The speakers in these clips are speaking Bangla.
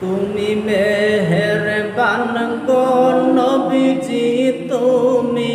তুমি মেহের বান গো নবীজি তুমি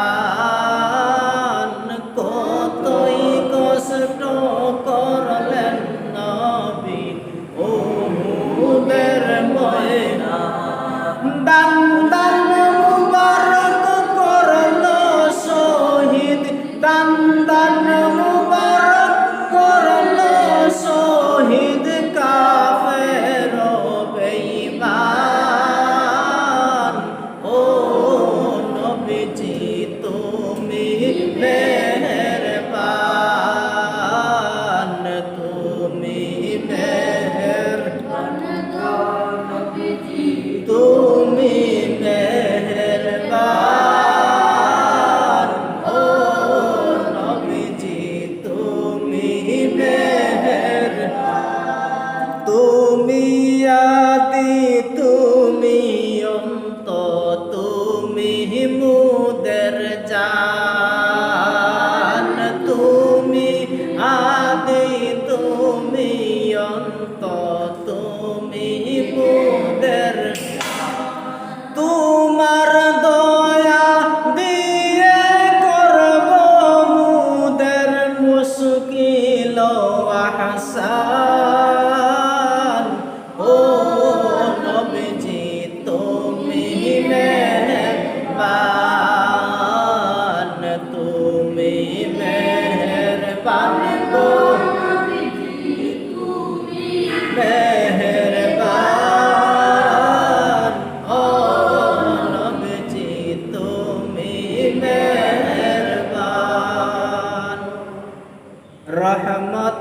রাতি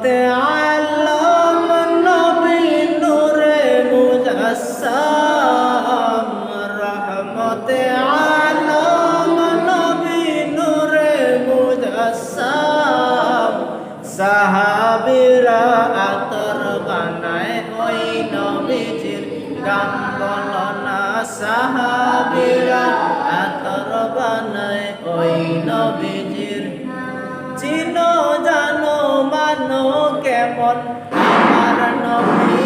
রহমতে আলম নবী নূরে মুজাসসাম, রহমতে আলম নবী নূরে মুজাসসাম। সাহাবীরা আতর বানায় ওই নবীজির গান বলো জানো কেমন? আমার নবী